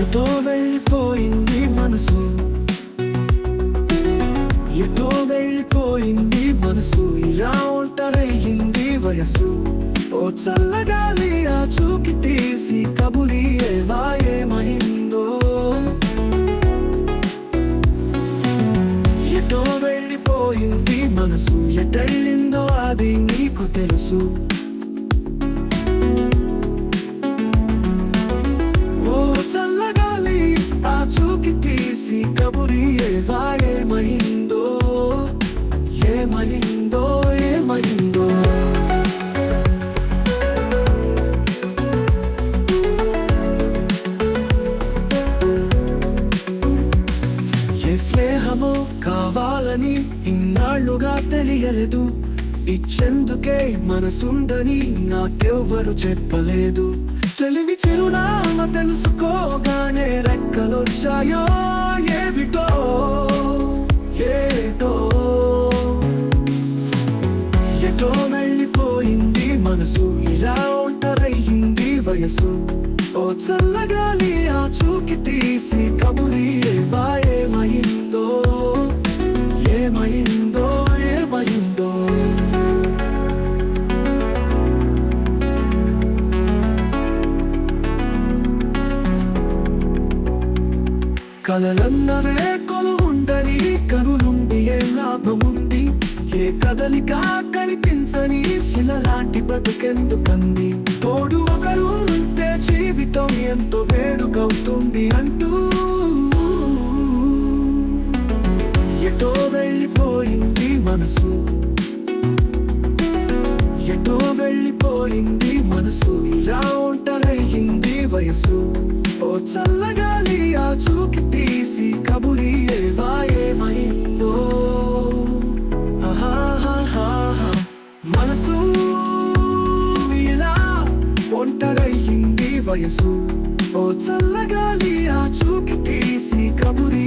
ఎటో వెళ్ళిపోయింది మనసు. ఎటో వెళ్ళిపోయింది మనసు. ఇలా ఒంటరయ్యింది వయసు ఓ చల్లగాలి ఆ చూకి తీసి కబులి ఏవా ఏమైందో ఎటో వెళ్ళిపోయింది మనసు. ఎటెళ్ళిందో అది నీకు తెలుసు. తీసి కబురి ఏవా ఏమైందో? ఏమైందో ఏమైందో? ఏ స్నేహమో కావాలని ఇన్నాళ్ళుగా తెలియలేదు. ఇచ్చెందుకే మనసుందని నాకెవ్వరు చెప్పలేదు. చెలివి చిరునామ తెలుసుకోగానే రెక్కలు రెక్కలొచ్చాయో ఏమిటో ఏటో. ఎటో వెళ్ళిపోయింది మనసు ఇలా ఒంటరయ్యింది వయసు. ఓ చల్లగాలి ఆ చూకి తీసి కబురి ఏవా ఏమైందో ఏమైందో. కలలన్నవే కొలువుండని కనులుండి ఏ లాభముంది? ఏ కదలిక కనిపించని శిల లాంటి బతుకెందుకంది తోడు ఒకరు ఉంటే జీవితం ఎంతో వేడుకవుతుంది అంటూ. ఎటో వెళ్ళిపోయింది మనసు. ఎటో వెళ్ళిపోయింది. మనసు ఇలా ఒంటరయ్యింది వయసు ఓ చల్లగాలి ఆ చూకి తీసి కబురి ఏవా ఏమైందో మనసు ఇలా ఒంటరయ్యింది వయసు ఓ చల్లగాలి ఆ చూకి తీసి కబురి